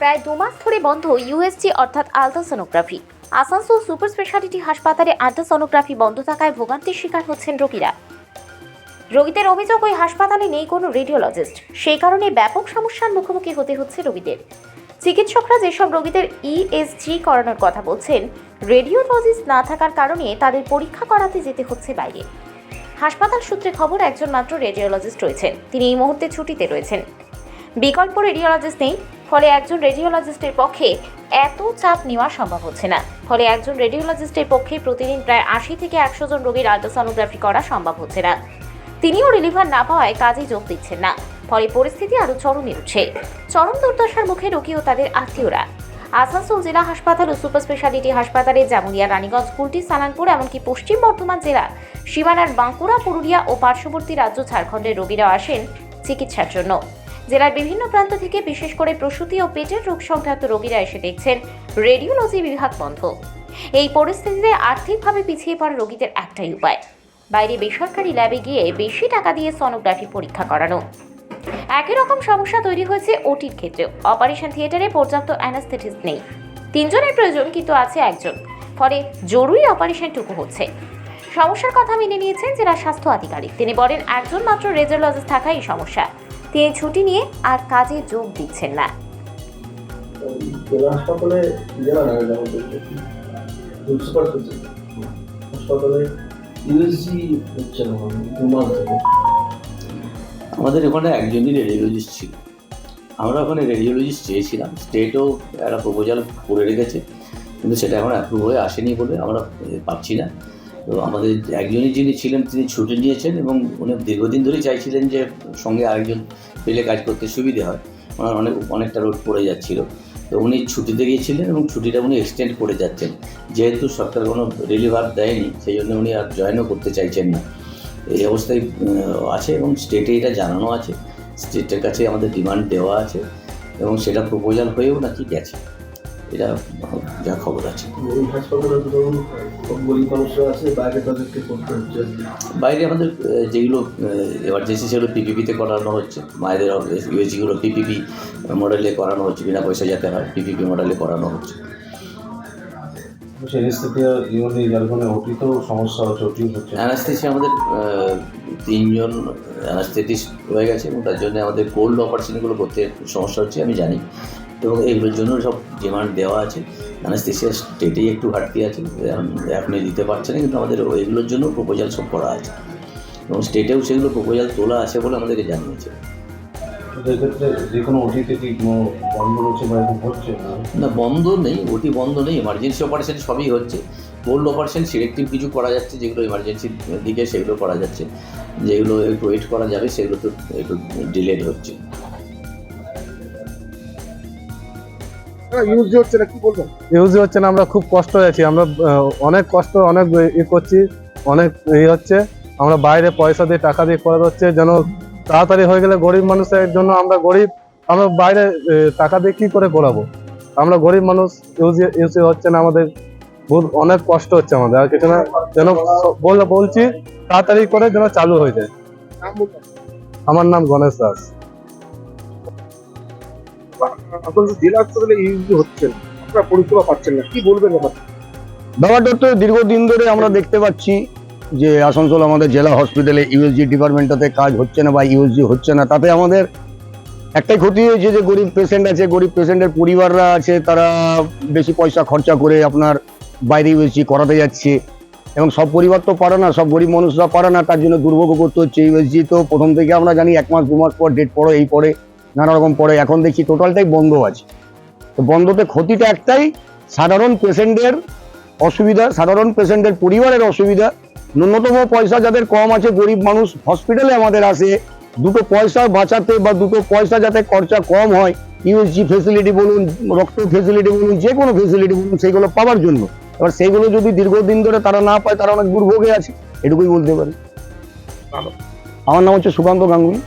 প্রায় দু মাস ধরে বন্ধ ইউএসজি অর্থাৎ আলট্রাসোনোগ্রাফি। আসানসোল সুপার স্পেশালিটি হাসপাতালে আলট্রাসোনোগ্রাফি বন্ধ থাকায় ভোগান্তির শিকার হচ্ছেন রোগীরা। রোগীদের অভিযোগ, ওই হাসপাতালে নেই কোনো রেডিওলজিস্ট। সেই কারণে ব্যাপক সমস্যার মুখোমুখি হতে হচ্ছে রোগীদের। চিকিৎসকরা যেসব রোগীদের ইএসজি করানোর কথা বলছেন, রেডিওলজিস্ট না থাকার কারণে তাদের পরীক্ষা করাতে যেতে হচ্ছে বাইরে। হাসপাতাল সূত্রে খবর, একজন মাত্র রেডিওলজিস্ট রয়েছেন। তিনি এই মুহূর্তে ছুটিতে রয়েছেন। বিকল্প রেডিওলজিস্ট নেই। ফলে একজন রেডিওলজিস্টের পক্ষে এত চাপ নেওয়া সম্ভব হচ্ছে না। ফলে একজন রেডিওলজিস্টের পক্ষে প্রতিদিন প্রায় আশি থেকে একশো জন রোগীর আল্ট্রাসোনোগ্রাফি করা সম্ভব হচ্ছে না। তিনিও রিলিভার না পাওয়ায় কাজে যোগ দিচ্ছেন না। ফলে পরিস্থিতি আরও চরমে উঠছে। চরম দুর্দশার মুখে রোগী ও তাদের আত্মীয়রা। আসানসোল জেলা হাসপাতাল ও সুপার স্পেশালিটি হাসপাতালে জামুরিয়া রানীগঞ্জ, কুলটি, সালানপুর, এমনকি পশ্চিম বর্ধমান জেলা, সীমানার বাঁকুড়া, পুরুলিয়া ও পার্শ্ববর্তী রাজ্য ঝাড়খণ্ডের রোগীরা আসেন চিকিৎসার জন্য। জেলার বিভিন্ন প্রান্ত থেকে, বিশেষ করে প্রসূতি ও পেটের রোগ সংক্রান্ত রোগীরা এসে দেখছেন রেডিওলজি বিভাগ বন্ধ। এই পরিস্থিতিতে আর্থিকভাবে পিছিয়ে পড়া রোগীদের একটাই উপায়, বাইরে বেসরকারি ল্যাবে গিয়ে বেশি টাকা দিয়ে সনোগ্রাফি পরীক্ষা করানো। একই রকম সমস্যা তৈরি হয়েছে ওটির ক্ষেত্রেও। অপারেশন থিয়েটারে পর্যাপ্ত অ্যানাস্থেটিস্ট নেই। তিনজনের প্রয়োজন কিন্তু আছে একজন। ফলে জরুরি অপারেশনটুকু হচ্ছে। সমস্যার কথা মেনে নিয়েছেন জেলা স্বাস্থ্য আধিকারিক। তিনি বলেন, একজন মাত্র রেডিওলজিস্ট থাকাই সমস্যা। তিনি ছুটি নিয়ে আর কাজে যোগ দিচ্ছেন না। জেলা হাসপাতালে জেলা না সুপার হাসপাতালে ইউএসজি হচ্ছে না দু মাস ধরে। আমাদের ওখানে একজনই রেডিওলজিস্ট ছিল। আমরা ওখানে রেডিওলজিস্ট চেয়েছিলাম। স্টেটও একটা প্রপোজাল করে রেখেছে। কিন্তু সেটা এখন অ্যাপ্রুভ হয়ে আসেনি বলে আমরা পাচ্ছি না। তো আমাদের একজনই যিনি ছিলেন, তিনি ছুটি নিয়েছেন এবং উনি দীর্ঘদিন ধরেই চাইছিলেন যে সঙ্গে আরেকজন পেলে কাজ করতে সুবিধে হয়। ওনার অনেক, অনেকটা রোড পড়ে যাচ্ছিল। তো উনি ছুটিতে গিয়েছিলেন এবং ছুটিটা উনি এক্সটেন্ড করে যাচ্ছেন। যেহেতু সরকার কোনো রিলিভার দেয়নি, সেই জন্য উনি আর জয়েনও করতে চাইছেন না। এই অবস্থায় আছে এবং স্টেটে এটা জানানো আছে। স্টেটের কাছে আমাদের ডিমান্ড দেওয়া আছে এবং সেটা প্রপোজাল হয়েও নাকি গেছে। এটা যা খবর আছে। বাইরে করতে বাইরে আমাদের যেগুলো এমার্জেন্সি সেগুলো পিপিপিতে করানো হচ্ছে মায়েদের ইউএসজিগুলো পিপিপি মডেলে করানো হচ্ছে বিনা পয়সা যাতে হয় পিপিপি মডেলে করানো হচ্ছে। হচ্ছে আমাদের তিনজন অ্যানাস্থেটিস্ট হয়ে গেছে এবং তার জন্য আমাদের কোল্ড অপারেশনগুলো করতে সমস্যা হচ্ছে আমি জানি। এবং এগুলোর জন্য সব ডিমান্ড দেওয়া আছে অ্যানাস্থেসিয়া স্টেটেই একটু ঘাটতি আছে এখনই দিতে পারছে না কিন্তু আমাদের এগুলোর জন্য প্রপোজাল সব করা আছে। এবং স্টেটেও সেগুলো প্রপোজাল তোলা আছে বলে আমাদেরকে জানিয়েছে। না? বন্ধ নেই ওটি বন্ধ নেই এমার্জেন্সি অপারেশন সবই হচ্ছে। কোল্ড অপারেশন সিলেক্টিভ কিছু করা যাচ্ছে যেগুলো এমার্জেন্সির দিকে সেগুলো করা যাচ্ছে। যেগুলো একটু ওয়েট করা যাবে সেগুলো তো একটু ডিলেড হচ্ছে। ইউজ হচ্ছে না কি বলবেন? ইউজ হচ্ছে না আমরা খুব কষ্ট আছি। আমরা অনেক কষ্ট অনেক ই করছি অনেক ই হচ্ছে। আমরা বাইরে পয়সা দিয়ে টাকা দিয়ে করা হচ্ছে যেন তাড়াতাড়ি হয়ে গেলে গরিব মানুষের জন্য আমরা গরিব আমরা বাইরে টাকা দিয়ে কি করে করাবো আমরা গরিব মানুষ ইউজ ইউজ হচ্ছে না আমাদের অনেক কষ্ট হচ্ছে আমাদের। আর কিছু না যেন বলছি তাড়াতাড়ি করে যেন চালু হয়ে যায়। আমার নাম গণেশ দাস। আপনাদের জেলা হাসপাতালে ইউজ হচ্ছে না। আপনারা পরিষেবা পাচ্ছেন না। কি বলবেন ব্যাপার ব্যাপারটা তো দীর্ঘদিন ধরে আমরা দেখতে পাচ্ছি যে আসানসোল আমাদের জেলা হসপিটালে ইউএসজি ডিপার্টমেন্টটাতে কাজ হচ্ছে না বা ইউএসজি হচ্ছে না। তাতে আমাদের একটাই ক্ষতি হয়েছে যে গরিব পেশেন্ট আছে। গরিব পেশেন্টের পরিবাররা আছে, তারা বেশি পয়সা খরচা করে আপনার বাইরে ইউএসজি করাতে যাচ্ছে। এবং সব পরিবার তো পারে না, সব গরিব মানুষরা পারে না, তার জন্য দুর্ভোগ করতে হচ্ছে ইউএসজি তো প্রথম থেকে আমরা জানি এক মাস, দু মাস পর, ডেট পড়ে, এই পড়ে। নানা রকম পড়ে। এখন দেখছি টোটালটাই বন্ধ আছে। তো বন্ধতে ক্ষতিটা একটাই সাধারণ পেশেন্টের অসুবিধা সাধারণ পেশেন্টের পরিবারের অসুবিধা। ন্যূনতম পয়সা যাদের কম আছে গরিব মানুষ হসপিটালে আমাদের আসে। দুটো পয়সা বাঁচাতে বা দুটো পয়সা যাতে খরচা কম হয় ইউএসজি ফেসিলিটি বলুন রক্ত ফেসিলিটি বলুন যে কোনো ফেসিলিটি বলুন সেইগুলো পাওয়ার জন্য। এবার সেইগুলো যদি দীর্ঘদিন ধরে তারা না পায় তারা অনেক দুর্ভোগে আছে এটুকুই বলতে পারি। আমার নাম হচ্ছে সুকান্ত গাঙ্গুলি।